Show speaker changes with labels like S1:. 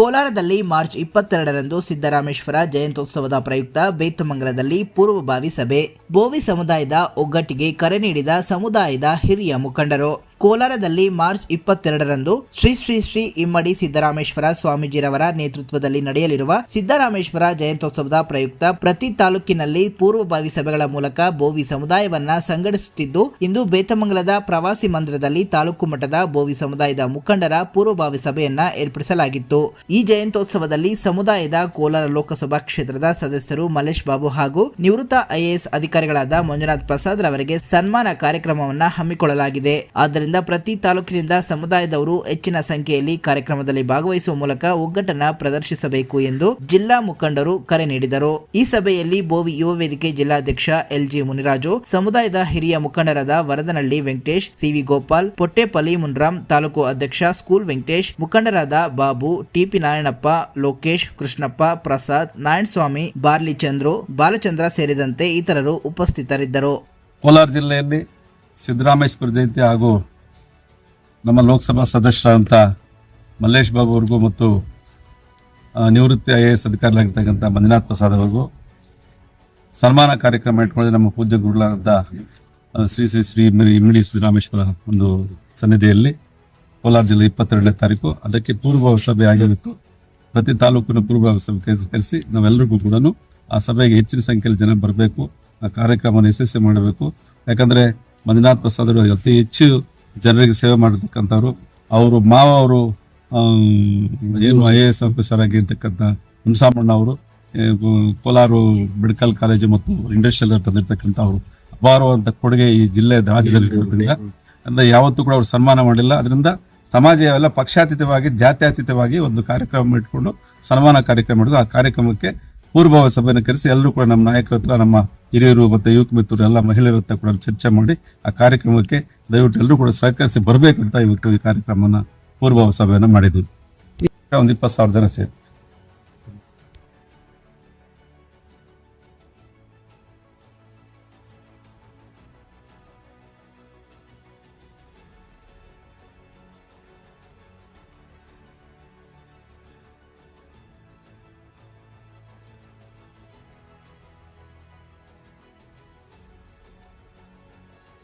S1: ಕೋಲಾರದಲ್ಲಿ ಮಾರ್ಚ್ ಇಪ್ಪತ್ತೆರಡರಂದು ಸಿದ್ದರಾಮೇಶ್ವರ ಜಯಂತ್ಯೋತ್ಸವದ ಪ್ರಯುಕ್ತ ಬೇತಮಂಗಲದಲ್ಲಿ ಪೂರ್ವಭಾವಿ ಸಭೆ. ಬೋವಿ ಸಮುದಾಯದ ಒಗ್ಗಟ್ಟಿಗೆ ಕರೆ ನೀಡಿದ ಸಮುದಾಯದ ಹಿರಿಯ ಮುಖಂಡರು. ಕೋಲಾರದಲ್ಲಿ ಮಾರ್ಚ್ ಇಪ್ಪತ್ತೆರಡರಂದು ಶ್ರೀ ಶ್ರೀ ಶ್ರೀ ಇಮ್ಮಡಿ ಸಿದ್ದರಾಮೇಶ್ವರ ಸ್ವಾಮೀಜಿರವರ ನೇತೃತ್ವದಲ್ಲಿ ನಡೆಯಲಿರುವ ಸಿದ್ದರಾಮೇಶ್ವರ ಜಯಂತ್ಯೋತ್ಸವದ ಪ್ರಯುಕ್ತ ಪ್ರತಿ ತಾಲೂಕಿನಲ್ಲಿ ಪೂರ್ವಭಾವಿ ಸಭೆಗಳ ಮೂಲಕ ಬೋವಿ ಸಮುದಾಯವನ್ನ ಸಂಘಟಿಸುತ್ತಿದ್ದು, ಇಂದು ಬೇತಮಂಗಲದ ಪ್ರವಾಸಿ ಮಂದಿರದಲ್ಲಿ ತಾಲೂಕು ಮಟ್ಟದ ಬೋವಿ ಸಮುದಾಯದ ಮುಖಂಡರ ಪೂರ್ವಭಾವಿ ಸಭೆಯನ್ನ ಏರ್ಪಡಿಸಲಾಗಿತ್ತು. ಈ ಜಯಂತ್ಯೋತ್ಸವದಲ್ಲಿ ಸಮುದಾಯದ ಕೋಲಾರ ಲೋಕಸಭಾ ಕ್ಷೇತ್ರದ ಸದಸ್ಯರು ಮಲ್ಲೇಶ್ ಬಾಬು ಹಾಗೂ ನಿವೃತ್ತ ಐಎಎಸ್ ಅಧಿಕಾರಿಗಳಾದ ಮಂಜುನಾಥ್ ಪ್ರಸಾದ್ ರವರಿಗೆ ಸನ್ಮಾನ ಕಾರ್ಯಕ್ರಮವನ್ನು ಹಮ್ಮಿಕೊಳ್ಳಲಾಗಿದೆ. ಆದ್ದರಿಂದ ಪ್ರತಿ ತಾಲೂಕಿನಿಂದ ಸಮುದಾಯದವರು ಹೆಚ್ಚಿನ ಸಂಖ್ಯೆಯಲ್ಲಿ ಕಾರ್ಯಕ್ರಮದಲ್ಲಿ ಭಾಗವಹಿಸುವ ಮೂಲಕ ಒಗ್ಗಟ್ಟನ್ನ ಪ್ರದರ್ಶಿಸಬೇಕು ಎಂದು ಜಿಲ್ಲಾ ಮುಖಂಡರು ಕರೆ ನೀಡಿದರು. ಈ ಸಭೆಯಲ್ಲಿ ಬೋವಿ ಯುವ ವೇದಿಕೆ ಜಿಲ್ಲಾಧ್ಯಕ್ಷ ಎಲ್ಜಿ ಮುನಿರಾಜು, ಸಮುದಾಯದ ಹಿರಿಯ ಮುಖಂಡರಾದ ವರದನಹಳ್ಳಿ ವೆಂಕಟೇಶ್, ಸಿವಿ ಗೋಪಾಲ್, ಪೊಟ್ಟೆಪಲ್ಲಿ ಮುನ್ರಾಮ್, ತಾಲೂಕು ಅಧ್ಯಕ್ಷ ಸ್ಕೂಲ್ ವೆಂಕಟೇಶ್, ಮುಖಂಡರಾದ ಬಾಬು, ಟಿಪಿ ನಾರಾಯಣಪ್ಪ, ಲೋಕೇಶ್, ಕೃಷ್ಣಪ್ಪ, ಪ್ರಸಾದ್, ನಾರಾಯಣಸ್ವಾಮಿ, ಬಾರ್ಲಿ ಚಂದ್ರು, ಬಾಲಚಂದ್ರ ಸೇರಿದಂತೆ ಇತರರು ಉಪಸ್ಥಿತರಿದ್ದರು.
S2: ಕೋಲಾರ ಜಿಲ್ಲೆಯಲ್ಲಿ ಸಿದ್ದರಾಮೇಶ್ವರ ಜಯಂತಿ ಹಾಗೂ ನಮ್ಮ ಲೋಕಸಭಾ ಸದಸ್ಯರಂತ ಮಲ್ಲೇಶ್ ಬಾಬು ಅವ್ರಿಗೂ ಮತ್ತು ನಿವೃತ್ತಿ ಐ ಎ ಎಸ್ ಅಧಿಕಾರಿಗಳಾಗಿರ್ತಕ್ಕಂಥ ಮಂಜುನಾಥ್ ಪ್ರಸಾದ್ ಅವ್ರಿಗೂ ಸನ್ಮಾನ ಕಾರ್ಯಕ್ರಮ ಇಟ್ಕೊಂಡು ನಮ್ಮ ಪೂಜ್ಯ ಗುರುಗಳಾದ ಶ್ರೀ ಶ್ರೀ ಶ್ರೀ ಇಮ್ಮಡಿ ಶ್ರೀರಾಮೇಶ್ವರ ಒಂದು ಸನ್ನಿಧಿಯಲ್ಲಿ ಕೋಲಾರ ಜಿಲ್ಲೆ ಇಪ್ಪತ್ತೆರಡನೇ ತಾರೀಕು. ಅದಕ್ಕೆ ಪೂರ್ವ ಸಭೆ ಆಗಿರುತ್ತೆ ಪ್ರತಿ ತಾಲೂಕಿನ ಪೂರ್ವ ಸಭೆ ಕರೆಸಿ ನಾವೆಲ್ಲರಿಗೂ ಕೂಡ ಆ ಸಭೆಗೆ ಹೆಚ್ಚಿನ ಸಂಖ್ಯೆಯಲ್ಲಿ ಜನ ಬರಬೇಕು. ಆ ಕಾರ್ಯಕ್ರಮವನ್ನು ಯಶಸ್ವಿ ಮಾಡಬೇಕು. ಯಾಕಂದರೆ ಮಂಜುನಾಥ್ ಪ್ರಸಾದ್ ಅವರು ಅತಿ ಹೆಚ್ಚು ಜನರಿಗೆ ಸೇವೆ ಮಾಡಿರ್ತಕ್ಕಂಥವ್ರು ಅವರು ಮಾವ ಅವರು ಏನು ಐ ಎ ಎಸ್ ಆಫೀಸರ್ ಆಗಿರ್ತಕ್ಕಂಥ ಹುಣಸಾಮಣ್ಣ ಅವರು ಕೋಲಾರು ಮೆಡಿಕಲ್ ಕಾಲೇಜು ಮತ್ತು ಇಂಡಸ್ಟ್ರಿಯಲ್ ತಂದಿರ್ತಕ್ಕಂಥ ಅವರು ಅಪಾರವಾದಂಥ ಕೊಡುಗೆ ಈ ಜಿಲ್ಲೆ ರಾಜ್ಯದಲ್ಲಿ ಅಂದ್ರೆ ಯಾವತ್ತೂ ಕೂಡ ಅವರು ಸನ್ಮಾನ ಮಾಡಿಲ್ಲ. ಅದರಿಂದ ಸಮಾಜ ಎಲ್ಲ ಪಕ್ಷಾತೀತವಾಗಿ, ಜಾತ್ಯಾತೀತವಾಗಿ ಒಂದು ಕಾರ್ಯಕ್ರಮ ಇಟ್ಕೊಂಡು ಸನ್ಮಾನ ಕಾರ್ಯಕ್ರಮ ಮಾಡಿದ್ರು ಆ ಕಾರ್ಯಕ್ರಮಕ್ಕೆ ಪೂರ್ವಭಾವ ಸಭೆಯನ್ನು ಕರೆಸಿ ಎಲ್ಲರೂ ಕೂಡ ನಮ್ಮ ನಾಯಕರ ಹತ್ರ, ನಮ್ಮ ಹಿರಿಯರು ಮತ್ತು ಯುವಕ ಮಿತ್ರರು, ಎಲ್ಲ ಮಹಿಳೆಯರ ಹತ್ರ ಕೂಡ ಚರ್ಚೆ ಮಾಡಿ ಆ ಕಾರ್ಯಕ್ರಮಕ್ಕೆ ದಯವಿಟ್ಟು ಎಲ್ಲರೂ ಕೂಡ ಸಹಕರಿಸಿ ಬರಬೇಕಂತ ಇವತ್ತು ಈ ಕಾರ್ಯಕ್ರಮವನ್ನು ಪೂರ್ವಭಾವ ಸಭೆಯನ್ನು ಮಾಡಿದ್ವಿ ಒಂದು ಇಪ್ಪತ್ತು ಸಾವಿರ ಜನ ಸೇರಿ